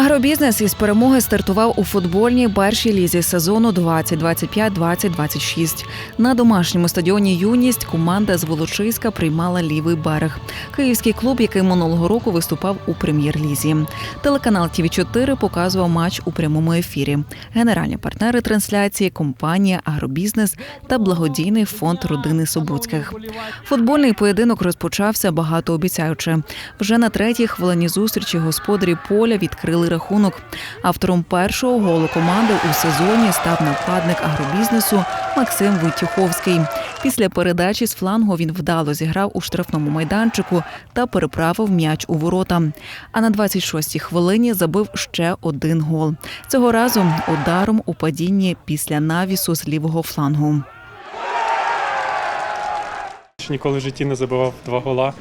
Агробізнес із перемоги стартував у футбольній першій лізі сезону 2025-2026. На домашньому стадіоні Юність команда з Волочиська приймала лівий берег. Київський клуб, який минулого року виступав у прем'єр-лізі. Телеканал ТВ 4 показував матч у прямому ефірі. Генеральні партнери трансляції компанія Агробізнес та благодійний фонд родини Собуцьких. Футбольний поєдинок розпочався багатообіцяюче. Вже на третій хвилині зустрічі господарі поля відкрили рахунок. Автором першого голу команди у сезоні став нападник агробізнесу Максим Войтюховський. Після передачі з флангу він вдало зіграв у штрафному майданчику та переправив м'яч у ворота. А на 26-й хвилині забив ще один гол. Цього разу ударом у падінні після навісу з лівого флангу. Ніколи в житті не забивав два гола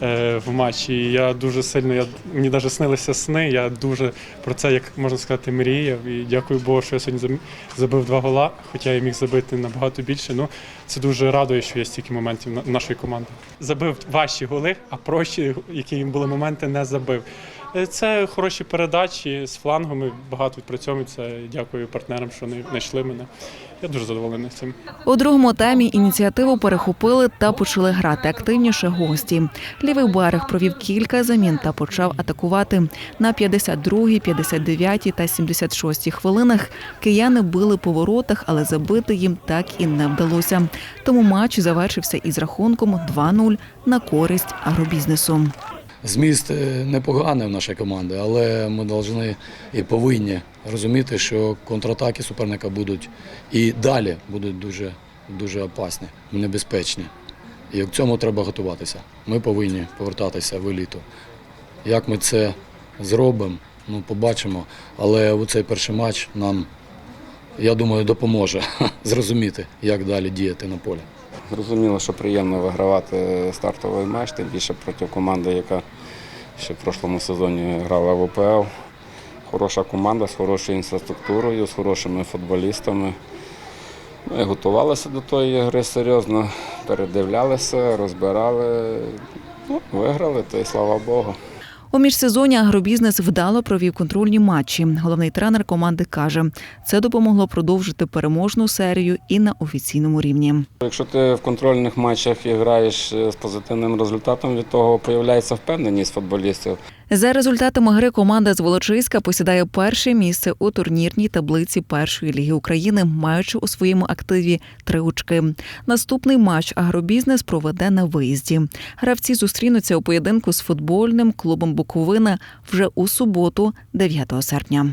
в матчі. І я дуже сильно, я, мені навіть снилися сни. Я дуже про це, як можна сказати, мріяв. І дякую Богу, що я сьогодні забив два гола, хоча я міг забити набагато більше. Ну, це дуже радує, що є стільки моментів на- нашої команди. Забив важчі голи, а прощі, які були моменти, не забив. Е, Це хороші передачі з флангами, багато відпрацьовується. Дякую партнерам, що вони знайшли мене. Я дуже задоволений цим. У другому таймі ініціативу перехопили та почали грати активніше гості. Лівий берег провів кілька замін та почав атакувати. На 52-й, 59-й та 76-й хвилинах кияни били по воротах, але забити їм так і не вдалося. Тому матч завершився із рахунком 2-0 на користь агробізнесу. Зміст е, непоганий в нашій команді, але ми повинні і повинні розуміти, що контратаки суперника будуть і далі будуть дуже, дуже опасні, небезпечні. І к цьому треба готуватися. Ми повинні повертатися в еліту. Як ми це зробимо, ну побачимо. Але у цей перший матч нам, я думаю, допоможе зрозуміти, як далі діяти на полі. Зрозуміло, що приємно вигравати стартовий матч, тим більше проти команди, яка ще в прошлому сезоні грала в ОПЛ. Хороша команда з хорошою інфраструктурою, з хорошими футболістами. Ми готувалися до тої гри серйозно, передивлялися, розбирали, ну, виграли, та й слава Богу. У міжсезоні агробізнес вдало провів контрольні матчі. Головний тренер команди каже, це допомогло продовжити переможну серію і на офіційному рівні. Якщо ти в контрольних матчах і граєш е, з позитивним результатом, від того з'являється впевненість футболістів. За результатами гри команда з Волочиська посідає перше місце у турнірній таблиці першої ліги України, маючи у своєму активі три очки. Наступний матч агробізнес проведе на виїзді. Гравці зустрінуться у поєдинку з футбольним клубом Буковина вже у суботу, 9 серпня.